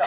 ആ,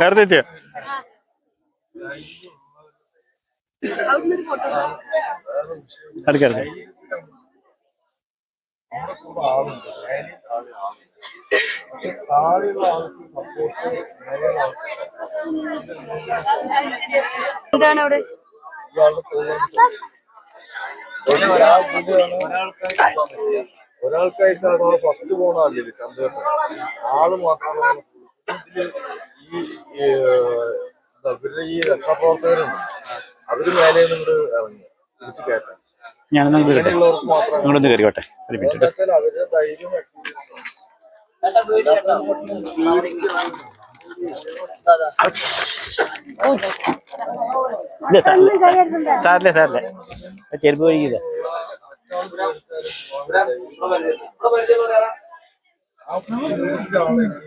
നേരത്തെ എത്തിയോ? എന്താണ് അവിടെ? ഒരാൾക്കായിട്ട് നമ്മൾ ഫസ്റ്റ് പോകണമല്ലേ ചന്ദ്രൻ ആൾ മാത്രമാണ് ഈ ഇവരുടെ ഈ രക്ഷാപ്രവർത്തകരുണ്ട്. അവർ മേലെ നിന്ന് ഇറങ്ങി വിളിച്ചു കയറ്റാൻ. ഞാനൊന്നും അങ്ങനെയുള്ളവർക്ക് മാത്രം നിങ്ങളൊന്ന് കയറിക്കോട്ടെ ഒരു മിനിറ്റ് എന്താ വെച്ചാൽ അവരുടെ ധൈര്യവും എക്സ്പീരിയൻസും ഇല്ല സാറില്ല സാറില്ല സാറില്ല ചെരുപ്പ് കഴിക്കില്ല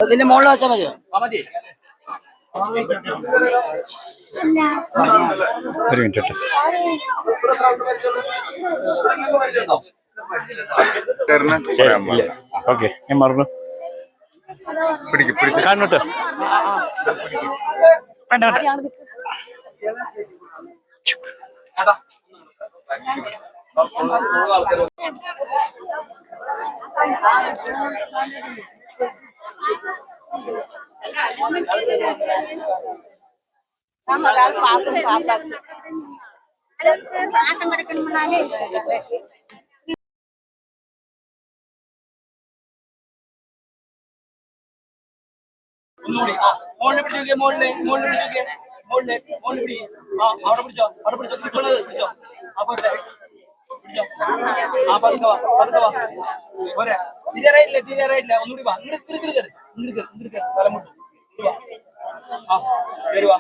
ഇതിന്റെ മുകളിൽ വെച്ചാൽ മതിയോ? ഒരു മിനിറ്റ് ഓക്കെ ഞാൻ മറന്നു. കാണുട്ടോ വേണ്ട വേണ്ട. ശ്വാസം കൊടുക്കണമെന്നാലേ ഒന്നുകൂടി ആ മുകളിൽ പിടിച്ചോക്കെ മുകളിൽ മുകളിൽ പിടിച്ചോക്കെ മുകളിൽ മുകളിൽ പിടി ആ അവിടെ പിടിച്ചോ അവിടെ പിടിച്ചോ നിൽക്കുന്നത് പിടിച്ചോ. ആ പോരെ പിടിച്ചോ വാ വാ. വാ. ആ വാ.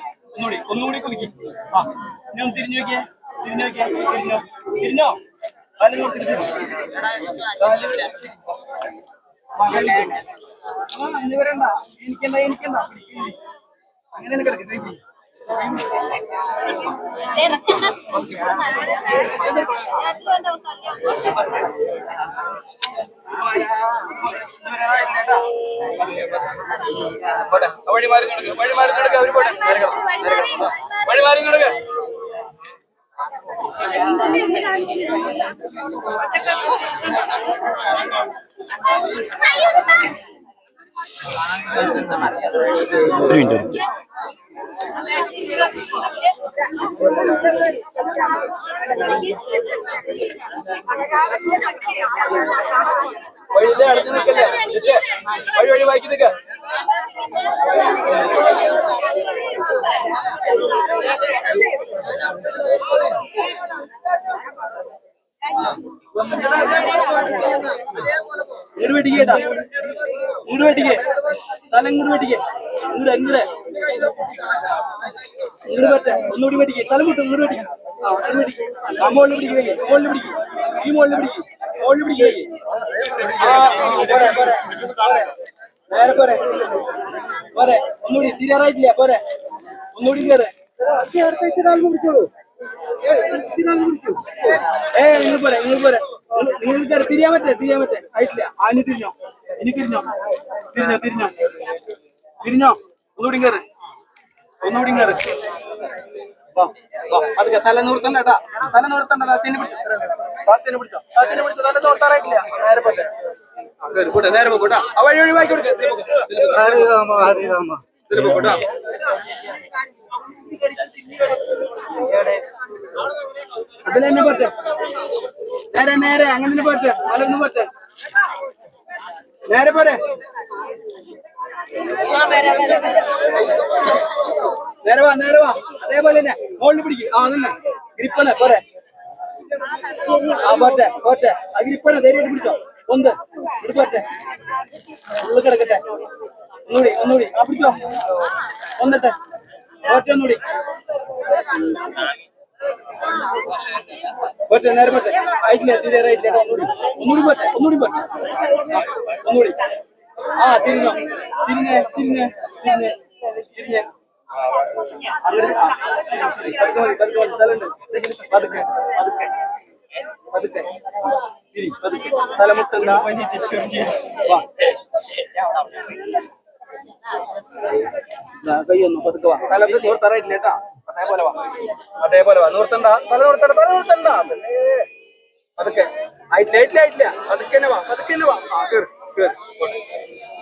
ആ ഇനി തിരിഞ്ഞു നോക്കിയേ. തിരിഞ്ഞു നോക്കിയേ. തിരിഞ്ഞോ. വരണ്ട. എനിക്കെന്താ എനിക്കെന്താ? അങ്ങനെ കിടക്കും വഴി മാറി നടക്ക് വഴി മാറി നടക്ക് അവർ പോട്ടെ. വഴി മാറി നടക്ക് ഒരു മിനിറ്റ് ഒരു മിനിറ്റ് വഴിയിലെ അടുത്ത് നിൽക്കല്ലേ? നിൽക്ക്. വഴി വഴി വായിക്കി നിൽക്ക. ഇങ്ങോട്ട് വെട്ടിക്കേട്ടാ ഇങ്ങോട്ട് വെട്ടിക്കേ. തല ഇങ്ങോട്ട് വെട്ടിക്കേ. ഇങ്ങോട്ട് ഇങ്ങോട്ട് ഇങ്ങോട്ട് പറ്റ. ഒന്നുകൂടി പഠിക്കുക തല മുട്ടും ഇങ്ങോട്ട് പഠിക്കുക ആ വെട്ടിക്കേ ആ മുകളിൽ പിടിക്കേ ഈ മുകളിൽ പിടിക്കേ. മുകളിൽ പിടിക്കുക ആ പോരെ പോരെ. ഒന്നുകൂടി. തിരിയാറായിട്ടില്ല പോരെ. ഒന്നുകൂടി കയറ് ഏ നിങ്ങൾ പോരെ നിങ്ങൾ പോരെ. നിങ്ങൾക്ക് തിരിയാൻ പറ്റേ തിരിയാൻ പറ്റേ. ആയിട്ടില്ല. ആന തിരിഞ്ഞോ? ഇനി തിരിഞ്ഞോ? തിരിഞ്ഞോ തിരിഞ്ഞോ? തിരിഞ്ഞോ? ഒന്നുകൂടി കയറ്. ഒന്നുകൂടി കയറ്. തല നൂർത്തണ്ട കേട്ടാ. തല നൂർത്തണ്ട തിന്നെ പിടിച്ചോ തിന്നെ പിടിച്ചോ. തിന്നെ പിടിച്ചോ. തല നോർത്താറായിട്ടില്ല നേരെ പോട്ടെ. നേരെ പോട്ടെ ആ വഴി ഒഴിവാക്കി കൊടുക്കുക ഇതിലെ പോക്ക്, ഇതിലെ പോക്ക്. ഹരിരാമ ഹരിരാമ. ഇതിലെ പോക്ക് കേട്ടോ. അതിൽ തന്നെ പോട്ടെ നേരെ നേരെ. അങ്ങനെ പോട്ടെ മലന്ന് പോട്ടെ നേരെ പോരെ. നേരെ വാ നേരെ വാ. അതേപോലെ തന്നെ മുകളിൽ പിടിക്കും. ആ നിന്നെ. ഗ്രിപ്പനെ പോരെ. ആ പോട്ടെ പോട്ടെ ആ ഗ്രിപ്പനെ ധൈര്യമായിട്ട് പിടിച്ചോ. ഒന്ന്. ഇത് പോട്ടെ ഉള്ളിൽ കിടക്കട്ടെ. ഒന്നുകൂടി ഒന്നുകൂടി. ആ പിടിച്ചോ. ഒന്നിട്ടെ. പോട്ടെ ഒന്നുകൂടി. പോട്ടെ നേരെ പോട്ടെ ആയിട്ടില്ല തീരെ ആയിട്ടില്ല ഒന്നുകൂടി. ഒന്നുകൂടി പോട്ടെ ഒന്നുകൂടി പോട്ടെ ഒന്നുകൂടി. ആ തിരിഞ്ഞോ. തിരിഞ്ഞേ തിരിഞ്ഞേ തിരിഞ്ഞേ തിരിഞ്ഞേ. പതുക്കെ പതുക്കെ. പതുക്കെ. തിരി പതുക്കെ. തലമുട്ടണ്ട വാ. ദാ, കൈയൊന്നു പതുക്കെ വാ. തലക്ക് നൂർത്തറായിട്ടില്ല കേട്ടാ അതേപോലെ വാ. അതേപോലെ വാ. നൂർത്തണ്ട തല നൂർത്തണ്ട തല നൂർത്തണ്ട പതുക്കെ. ആയിട്ടില്ല ആയിട്ടില്ല ആയിട്ടില്ല പതുക്കെ വാ പതുക്കെ വാ. ആ കേറ് കേറ്.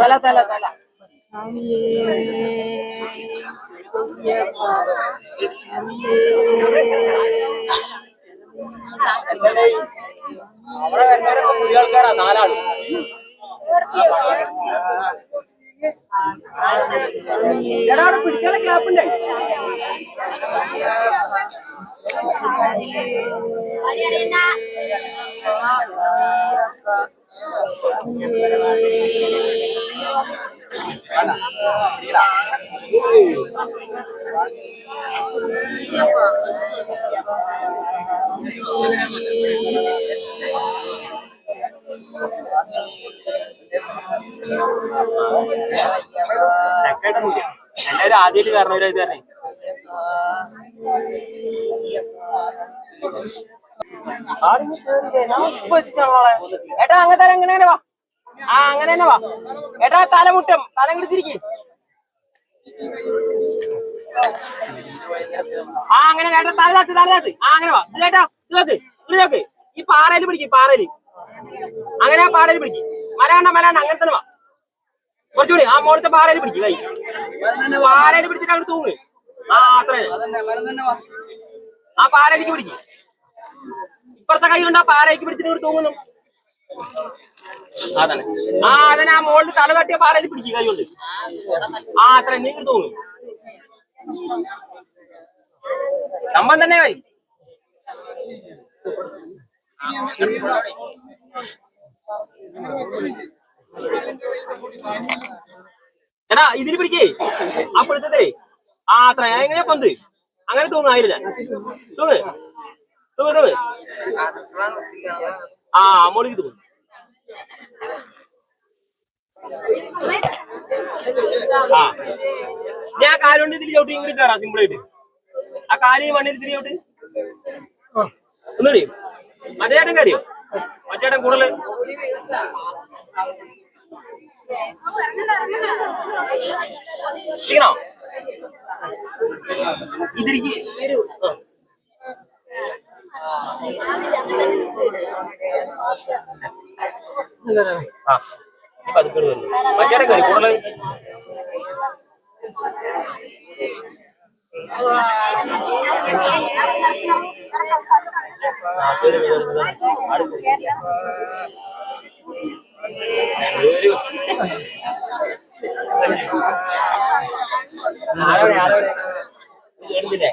തല തല തല. അവിടെ വരുന്നവരൊക്കെ പുതിയ ആൾക്കാരാ നാലാൾ. എടാ അവിടെ പിടിക്കാനുള്ള ഗ്യാപ്പ് ഉണ്ടേ. എല്ലാവരും ആദ്യമായിട്ട് കാരണവരായത് തന്നെ ഏട്ടാ അങ്ങനെ തല അങ്ങനെ തന്നെ വാ. ആ അങ്ങനെ തന്നെ വാ. ഏട്ടാ തലമുട്ടം. തല കിടിച്ചിരിക്കേ ആ അങ്ങനെ ഏട്ടാ തല താത്ത് തല താത്ത് ആ അങ്ങനെ വാ. കേട്ടാ ഇതൊക്കെ നോക്ക് ഇത് നോക്ക്. ഈ പാറയിൽ പിടിക്കും പാറയിൽ അങ്ങനെ ആ പാറയിൽ പിടിക്കും. മലയാണ്ട മലയാണ്ട അങ്ങനെ തന്നെ വാ. കുറച്ചുകൂടി ആ മോളത്തെ പാറയിൽ പിടിക്കും കൈ പാറയിൽ പിടിച്ചിട്ട് അവിടെ തൂങ്ങ്. ആ അത്രേ. ആ പാറയിലേക്ക് പിടിക്കും. ഇപ്പുറത്തെ കൈ കൊണ്ട് ആ പാറയ്ക്ക് പിടിച്ചിട്ട് ഇവിടെ തൂങ്ങുന്നു. അതാണ്. ആ അതന്നെ ആ മോളിൽ തല കട്ടിയ പാറയിൽ പിടിക്കും കൈ കൊണ്ട്. ആ അത്ര നീ തോന്നുന്നു സംഭവം തന്നെ കൈ. എടാ ഇതിന് പിടിക്കേ. പിടുത്തത്തിലേ. ആ അത്ര. എങ്ങനെയാ പന്ത്? അങ്ങനെ തൂങ്ങായില്ല തൂങ്ങ്. തൂങ്ങ് തൂങ്ങ് ആ മോളിക്ക് തൂങ്ങ് ആ. ഞാൻ കാലുകൊണ്ട് ഇതിൽ ചവിട്ടി ഇങ്ങനെ കയറാം സിമ്പിൾ ആയിട്ട്. ആ കാലി മണ്ണിൽ തിരി ചവിട്ട്. ഒന്നുകൂടി. മറ്റേട്ടൻ കയറിയോ മറ്റേട്ടൻ കൂടുതൽ ചെയ്യണോ ഇതിരിക്ക്. ആ. ആ ഈ പതുക്കെ വരുന്നു മറ്റേടെ കയറി കൂടുതൽ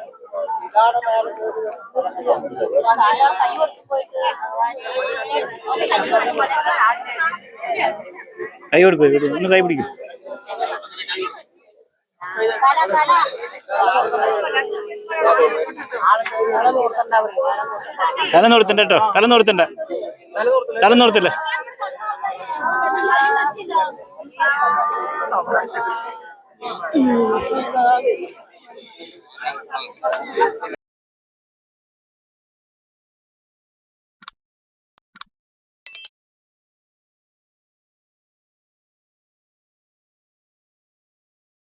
കൈ. ഒന്ന് കൈ പിടിക്കും തല നിർത്തണ്ട കേട്ടോ തല നിർത്തണ്ട തല നിർത്തല്ലേ El río.